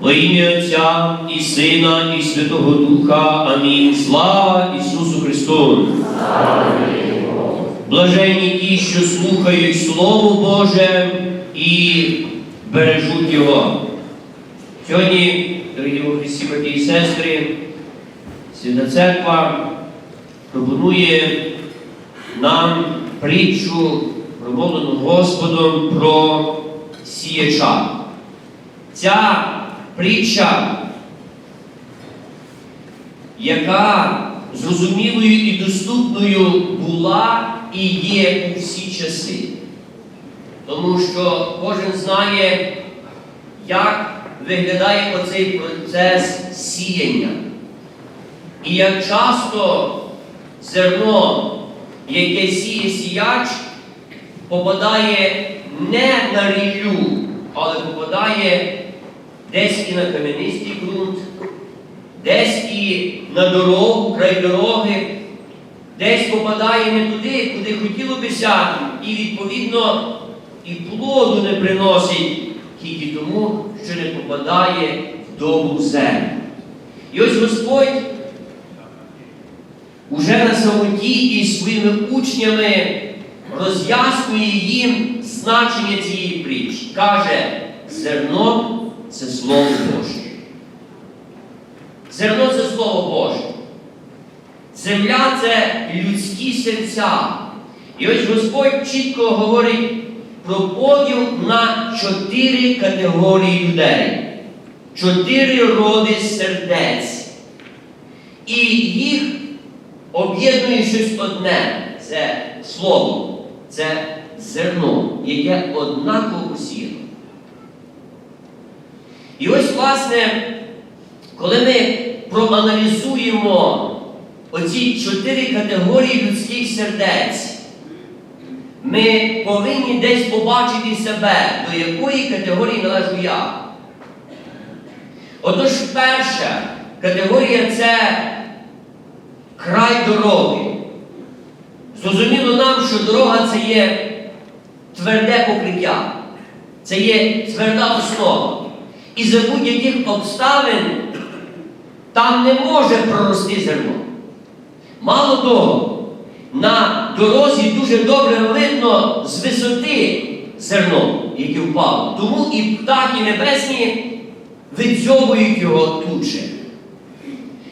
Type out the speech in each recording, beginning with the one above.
Во ім'я Отця і Сина, і Святого Духа. Амінь. Слава Ісусу Христу! Блаженні ті, що слухають Слово Боже і бережуть Його. Сьогодні, дорогі Христі, браті і сестри, Свята Церква пропонує нам притчу, промовлену Господом про сіяча. Ця притча, яка зрозумілою і доступною була і є у всі часи. Тому що кожен знає, як виглядає оцей процес сіяння. І як часто зерно, яке сіє сіяч, попадає не на ріллю, але попадає десь і на кам'янистий ґрунт, десь і на дорогу, край дороги, десь попадає не туди, куди хотіло бися, і відповідно і плоду не приносить тільки тому, що не попадає в добру землю. І ось Господь уже на самоті із своїми учнями роз'яснює їм значення цієї притчі. Каже, зерно це Слово Боже. Зерно це Слово Боже. Земля це людські серця. І ось Господь чітко говорить про поділ на чотири категорії людей, чотири роди сердець. І їх об'єднує щось одне це слово, це зерно, яке однаково посіяно. І ось, власне, коли ми проаналізуємо оці чотири категорії людських сердець, ми повинні десь побачити себе, до якої категорії належу я. Отож, перша категорія це край дороги. Зрозуміло нам, що дорога це є тверде покриття, це є тверда основа. І за будь-яких обставин там не може прорости зерно. Мало того, на дорозі дуже добре видно з висоти зерно, яке впало. Тому і птахи небесні видзьобують його туче.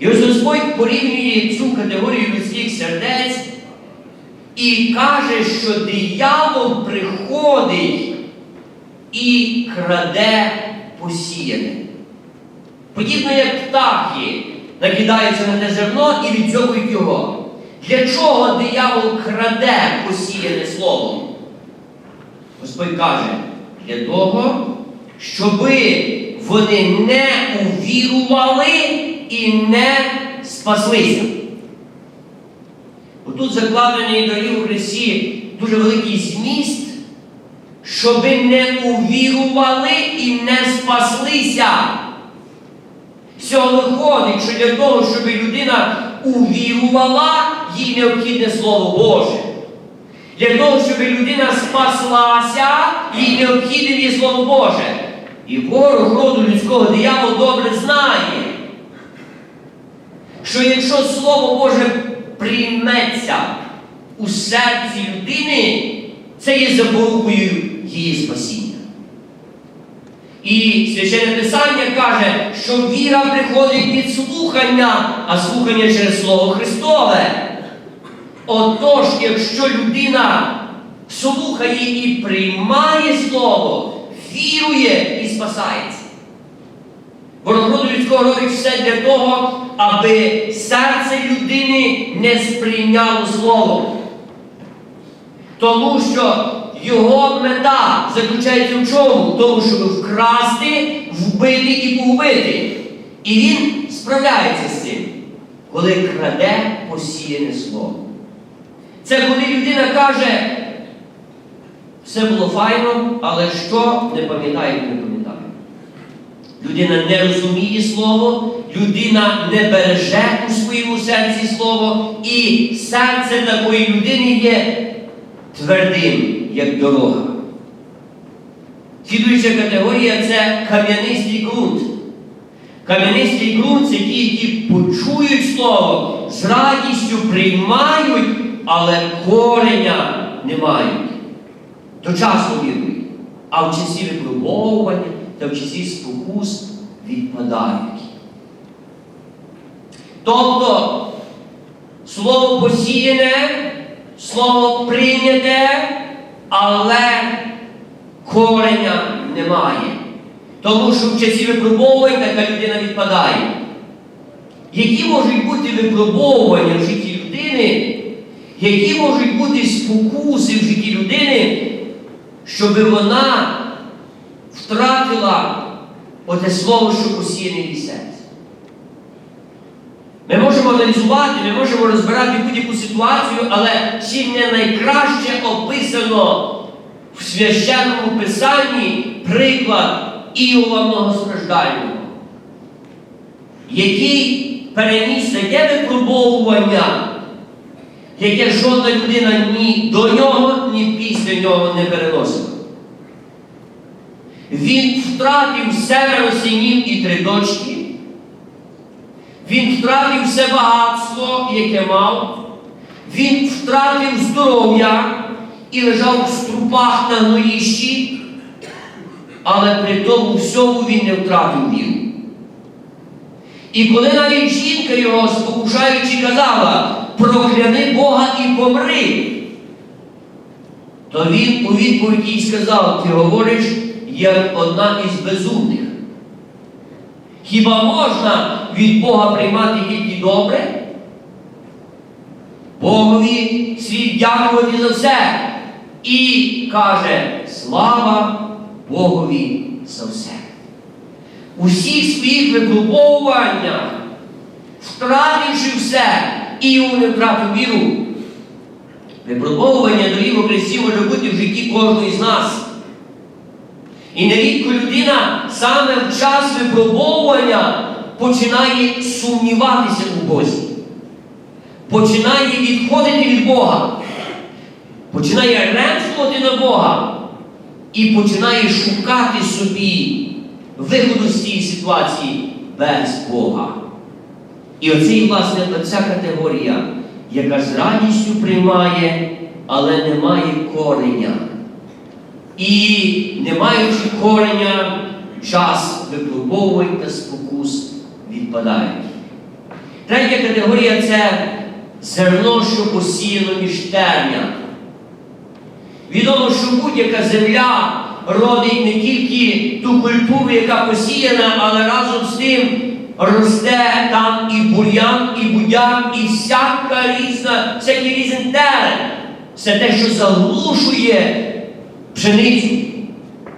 І ось Господь порівнює цю категорію людських сердець і каже, що диявол приходить і краде посіяне. Подібно як птахи накидаються на те зерно і відзьобують його. Для чого диявол краде посіяне словом? Господь каже, для того, щоби вони не увірували і не спаслися. Отут закладений дорогі у Христі дуже великий зміст, щоби не увірували і не спаслися. Всього виходить, що для того, щоб людина увірувала, їй необхідне Слово Боже. Для того, щоб людина спаслася, їй необхідне є Слово Боже. І ворог роду людського диявол добре знає, що якщо Слово Боже прийметься у серці людини, це є запорукою її спасіння. І священне Писання каже, що віра приходить від слухання, а слухання через Слово Христове. Отож, якщо людина слухає і приймає Слово, вірує і спасається. Ворогроду людського робить все для того, аби серце людини не сприйняло Слово. Тому що його мета заключається в чому? В тому, щоб вкрасти, вбити і погубити. І він справляється з цим, коли краде посіяне слово. Це коли людина каже, все було файно, але що не пам'ятає, не пам'ятає. Людина не розуміє слово, людина не береже у своєму серці слово, і серце такої людини є твердим, як дорога. Слідуюча категорія це кам'янистий ґрунт. Кам'янистий ґрунт це ті, які почують слово, з радістю приймають, але кореня не мають. То часу вірують. А в часі випробовування та в часі спокус відпадають. Тобто слово посіяне, слово прийняте, але кореня немає. Тому що в часі випробовувань така людина відпадає. Які можуть бути випробовування в житті людини, які можуть бути спокуси в житті людини, щоб вона втратила оте слово, що посіяне її? Ми можемо аналізувати, ми можемо розбирати будь-яку ситуацію, але чи не найкраще описано в священному писанні приклад Іова многостраждального, який переніс таке випробовування, яке жодна людина ні до нього, ні після нього не переносила. Він втратив семеро синів і три дочки. Він втратив все багатство, яке мав. Він втратив здоров'я і лежав в струпах на гноїщі, але при тому всьому він не втратив віру. І коли навіть жінка його, спокушаючи, казала, прокляни Бога і помри, то він у відповідь їй сказав, ти говориш, як одна із безумних. Хіба можна від Бога приймати тільки добре? Богові слід дякувати за все. І каже, слава Богові за все. У своїх випробовуваннях, втративши все, Іов не втратив віру. Випробовування дорогі Христі може бути в житті кожного з нас. І нерідко людина саме в час випробовування починає сумніватися у Бозі, починає відходити від Бога, починає ремствувати на Бога і починає шукати собі виходу з цієї ситуації без Бога. І оце, власне, ця категорія, яка з радістю приймає, але не має кореня. І не маючи кореня, час випробовувань спокус відпадають. Третя категорія це зерно, що посіяно між терня. Відомо, що будь-яка земля родить не тільки ту культуру, яка посіяна, але разом з тим росте там і бур'ян, і будяк, і всяка різна, всякий різний терен. Все те, що заглушує пшеницю.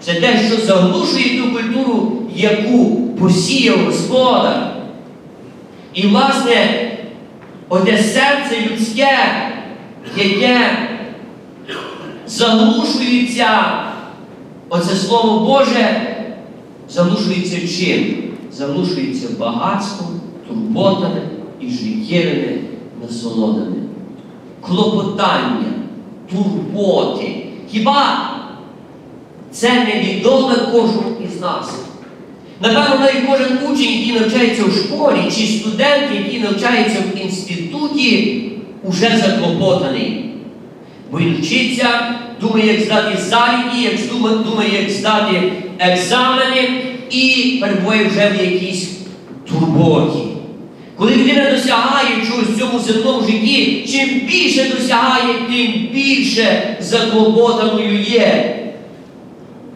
Це те, що заглушує ту культуру, яку посіяв Господар. І, власне, оте серце людське, яке заглушується, оце Слово Боже, заглушується чим? Заглушується багатством, турботами і життєвими насолодами. Клопотання, турботи. Хіба це невідоме кожному із нас? Напевно, навіть кожен учень, який навчається в школі, чи студент, який навчається в інституті, уже заклопотаний. Бо він вчиться, думає, як здати заліки, як думає, як здати екзамени, і перебуває вже в якійсь турботі. Коли людина досягає чогось в цьому земному житті, чим більше досягає, тим більше заклопотаною є.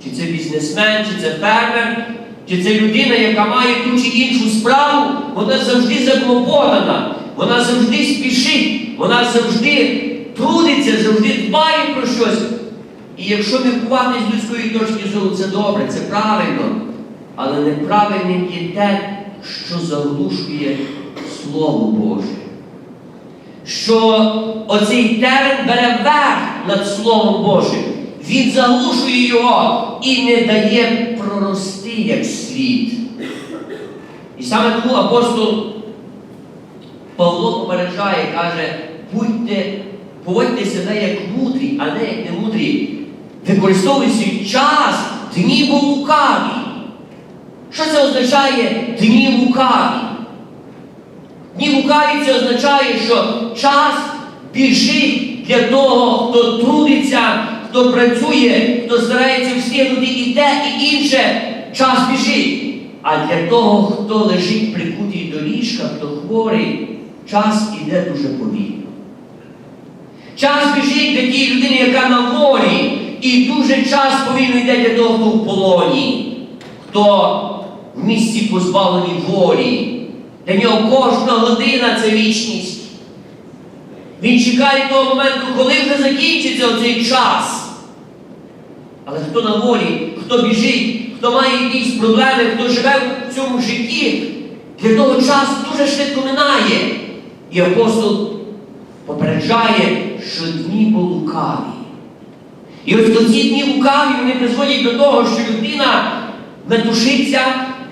Чи це бізнесмен, чи це фермер, чи це людина, яка має ту чи іншу справу, вона завжди заклопотана, вона завжди спішить, вона завжди трудиться, завжди дбає про щось. І якщо міркувати з людської точки зору, це добре, це правильно. Але неправильним є те, що заглушує Слово Боже. Що оцей терен бере верх над Словом Божим. Він заглушує його і не дає прорости як слід. І саме тому апостол Павло попереджає, каже, будьте, поводьте себе як мудрі, а не як немудрі. Використовуйте час, дні бо. Що це означає дні лукаві? Дні лукаві це означає, що час біжить для того, хто трудиться, хто працює, хто старається встигнути і те, і інше. Час біжить. А для того, хто лежить прикутий до ліжка, хто хворий, час іде дуже повільно. Час біжить для тієї людини, яка на волі, і дуже час повільно йде для того, хто в полоні, хто в місці позбавленій волі. Для нього кожна година це вічність. Він чекає того моменту, коли вже закінчиться оцей час. Але хто на волі, хто біжить, хто має якісь проблеми, хто живе в цьому житті, для того час дуже швидко минає. І апостол попереджає, що дні були лукаві. І ось оці дні лукаві вони призводять до того, що людина метушиться,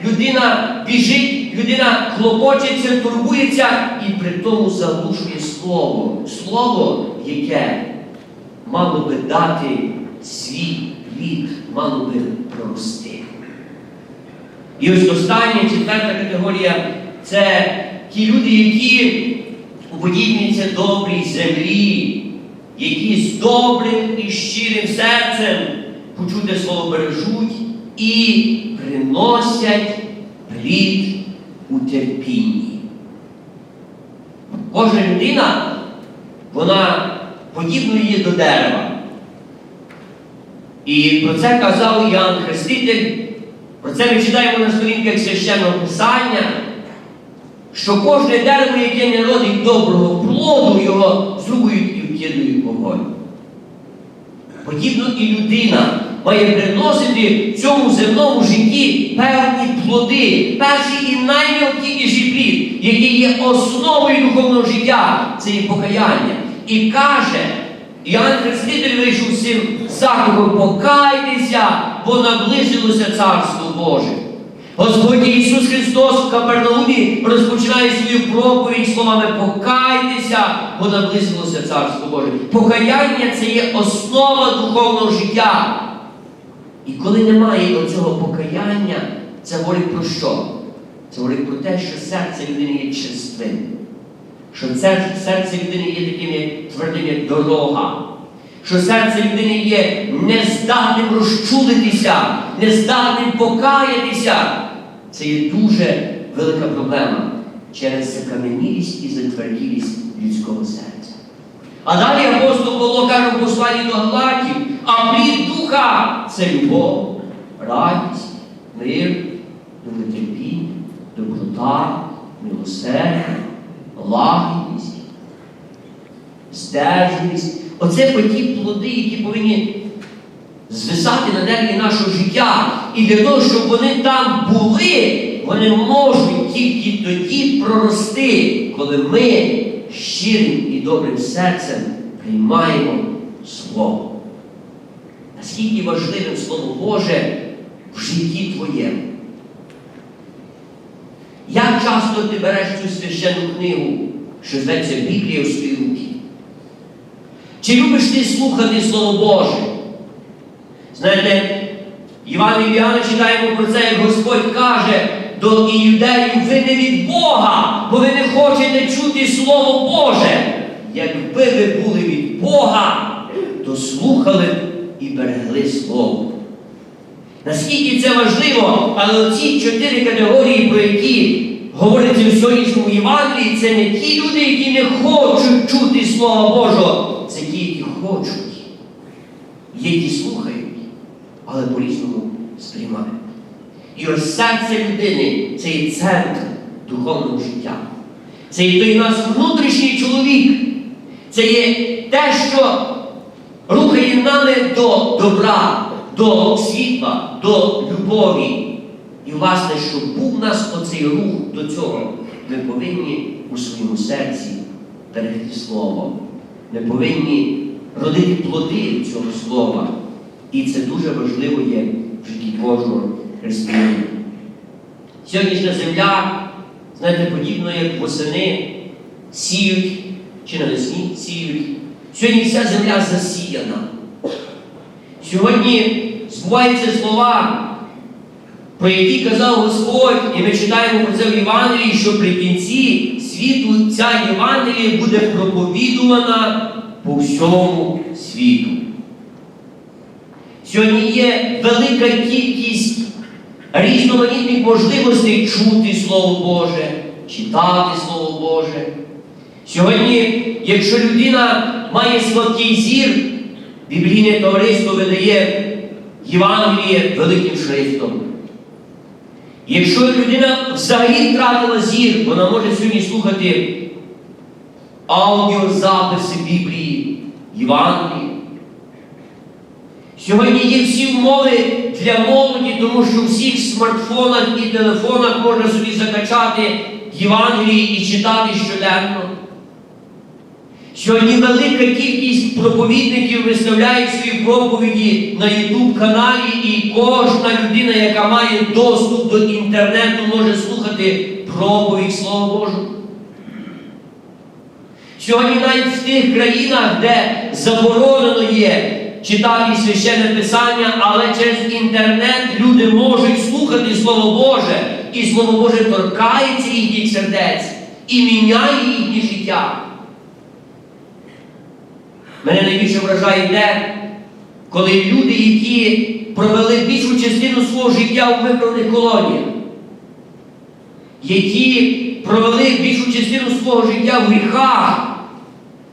людина біжить, людина хлопочеться, турбується і при тому заглушує слово. Слово, яке мало би дати свій плід, мало би прорости. І ось остання четверта категорія це ті люди, які уподібнюються добрій землі, які з добрим і щирим серцем почуте слово бережуть і приносять плід у терпінні. Кожна людина, вона подібною є до дерева. І про це казав Іоанн Хреститель. Про це ми читаємо на сторінках священного Писання, що кожне дерево, яке не родить доброго плоду, його зрубують і вкидують в вогонь. Подібно і людина має приносити цьому земному житті певні плоди, перший і найнеобхідніший плід, який є основою духовного життя, це є покаяння. І каже, Іоанн Хреститель вийшов цим закликом, покайтеся, бо наблизилося Царство Боже. Господь Ісус Христос в Капернаумі розпочинає свою проповідь словами покайтеся, бо наблизилося Царство Боже. Покаяння це є основа духовного життя. І коли немає оцього покаяння, це говорить про що? Це говорить про те, що серце людини є чистим. Що це серце людини є таким як твердим, як дорога. Що серце людини є нездатним розчулитися, нездатним покаятися. Це є дуже велика проблема через закам'янілість і затверділість людського серця. А далі апостол Павло каже в посланні до Галатів, а плід духа це любов, радість, мир, довготерпіння, доброта, милосердя, лагідність, здержаність. Оце ті плоди, які повинні звисати на дереві нашого життя. І для того, щоб вони там були, вони можуть тільки тоді прорости, коли ми щирим і добрим серцем приймаємо Слово. Наскільки важливим Слово Боже в житті твоєму? Як часто ти береш цю священну книгу, що зветься Біблія у свої руки? Чи любиш ти слухати Слово Боже? Знаєте, Іван Івіана читаємо про це, як Господь каже до іудеїв, ви не від Бога, бо ви не хочете чути Слово Боже. Якби ви були від Бога, то слухали б і берегли Слово. Наскільки це важливо, але оці чотири категорії, про які говориться в сьогоднішньому Євангелії, це не ті люди, які не хочуть чути Слова Божого, це ті, які хочуть. Є ті слухають, але по-різному сприймають. І ось серце людини це є центр духовного життя. Це є той наш внутрішній чоловік. Це є те, що рухає нами до добра, до світла, до любові. І, власне, щоб був у нас оцей рух до цього, ми повинні у своєму серці берегти Слово. Ми повинні родити плоди цього слова. І це дуже важливо є в житті кожного християнина. Сьогоднішня земля, знаєте, подібно як восени сіють чи навесні сіють. Сьогодні вся земля засіяна. Сьогодні збуваються слова про які казав Господь, і ми читаємо про це в Євангелії, що при кінці світу ця Євангелія буде проповідувана по всьому світу. Сьогодні є велика кількість різноманітних можливостей чути Слово Боже, читати Слово Боже. Сьогодні, якщо людина має слабкий зір, біблійне товариство видає Євангеліє великим шрифтом. Якщо людина взагалі втратила зір, вона може сьогодні слухати аудіозаписи Біблії, Євангелії. Сьогодні є всі умови для молоді, тому що у всіх смартфонах і телефонах можна собі закачати Євангелії і читати щоденно. Сьогодні велика кількість проповідників виставляють свої проповіді на YouTube каналі, і кожна людина, яка має доступ до інтернету, може слухати проповідь Слова Божого. Сьогодні навіть в тих країнах, де заборонено є читати священне писання, але через інтернет люди можуть слухати Слово Боже, і Слово Боже торкається їхніх сердець і міняє їхнє життя. Мене найбільше вражає те, коли люди, які провели більшу частину свого життя у виправних колоніях, які провели більшу частину свого життя в гріхах,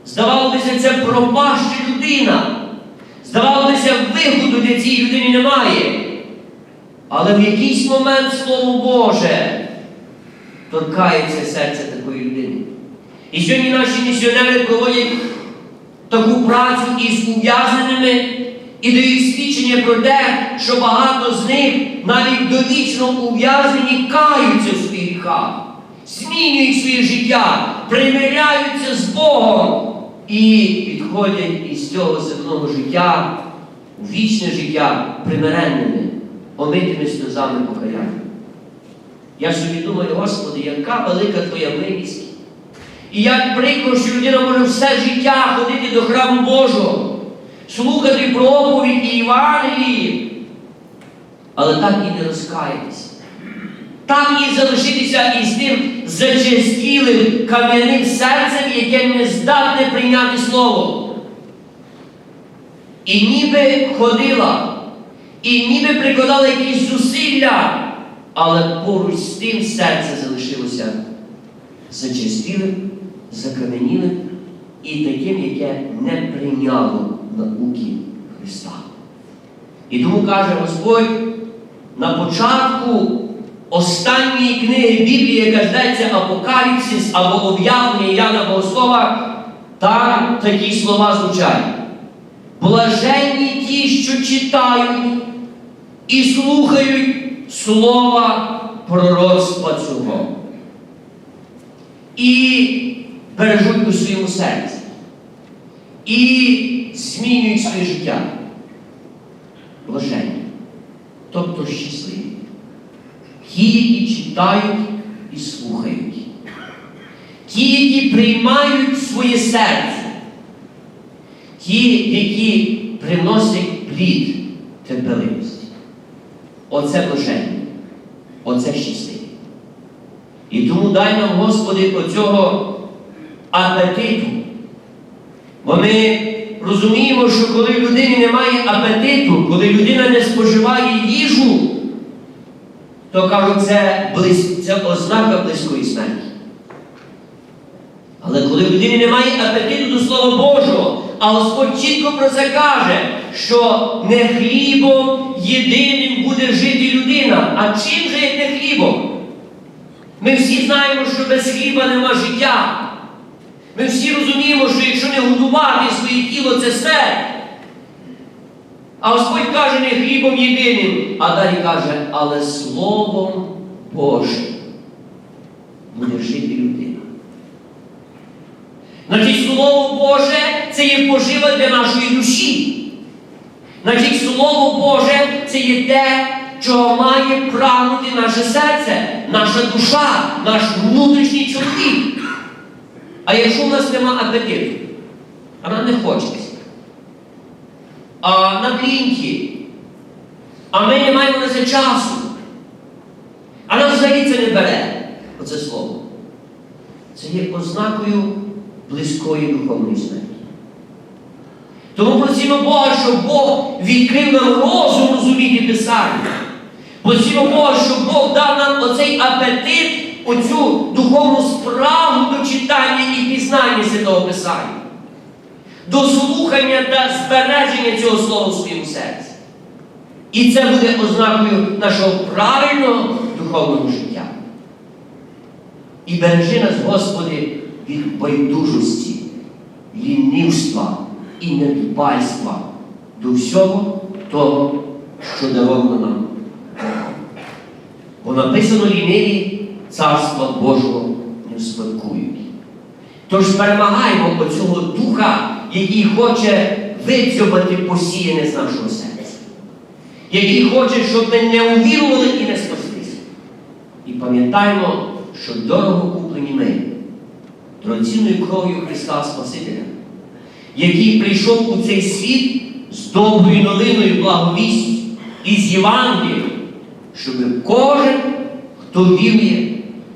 здавалося, це пропаща людина. Здавалося, виходу для цієї людини немає. Але в якийсь момент Слово Боже торкається серце такої людини. І сьогодні наші місіонери проводять таку працю із ув'язненими і дають свідчення про те, що багато з них навіть довічно ув'язнені каються в своїх гріхах, змінюють своє життя, примиряються з Богом і підходять із цього земного життя у вічне життя примиренними, омитими сльозами покаяння. Я собі думаю, Господи, яка велика Твоя милість. І як прикро, що людина може все життя ходити до храму Божого, слухати проповідь і Євангелії, але так і не розкаятися. Так і залишитися із тим зачастілим кам'яним серцем, яке не здатне прийняти Слово. І ніби ходила, і ніби прикладала якісь зусилля, але поруч з тим серце залишилося зачастілим, закаменілим і таким, яке не прийняло науки Христа. І тому каже Господь на початку останньої книги Біблії, яка здається Апокаліпсис або об'явлення Яна Богослова, там такі слова звучать. Блаженні ті, що читають і слухають слова пророцтва цього. І бережуть у своєму серці. І змінюють своє життя. Блаженні. Тобто щасливі. Ті, які читають і слухають. Ті, які приймають своє серце. Ті, які приносять плід терпеливості. Оце блаження. Оце щасливі. І тому дай нам, Господи, оцього апетиту. Бо ми розуміємо, що коли в людині немає апетиту, коли людина не споживає їжу, то кажуть, це, близь, це ознака близької смерті. Але коли в людині немає апетиту до Слова Божого, а Господь чітко про це каже, що не хлібом єдиним буде жити людина, а чим же не хлібом? Ми всі знаємо, що без хліба нема життя. Ми всі розуміємо, що якщо не годувати своє тіло, це смерть. А Господь каже не хлібом єдиним, а далі каже, але Словом Божим буде жити людина. Значить, Слово Боже це є пожива для нашої душі. Значить, Слово Боже це є те, чого має прагнути наше серце, наша душа, наш внутрішній чоловік. А якщо в нас нема апетиту, а нам не хочеться, а на клінті, а ми не маємо на це часу, А нас взагалі це не бере, оце слово. Це є ознакою близької духовної смерті. Тому просимо Бога, щоб Бог відкрив нам розум розуміти Писання. Просимо Бога, щоб Бог дав нам оцей апетит, оцю духовну справу до читання і пізнання Святого Писання, до слухання та збереження цього слова в своєму серці. І це буде ознакою нашого правильного духовного життя. І бережи нас, Господи, від байдужості, лінивства і недбальства до всього того, що даровано нам. Бо написано ліниві царства Божого не вспадкують. Тож перемагаємо оцього духа, який хоче видзьобати посіяне з нашого серця, який хоче, щоб ми не увірували і не спаслися. І пам'ятаємо, що дорого куплені ми дорогоцінною кров'ю Христа Спасителя, який прийшов у цей світ з доброю новиною благовістю і з Євангелієм, щоб кожен, хто вірує,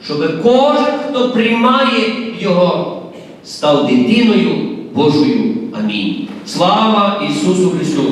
щоб кожен, хто приймає Його, став дитиною Божою. Амінь. Слава Ісусу Христу!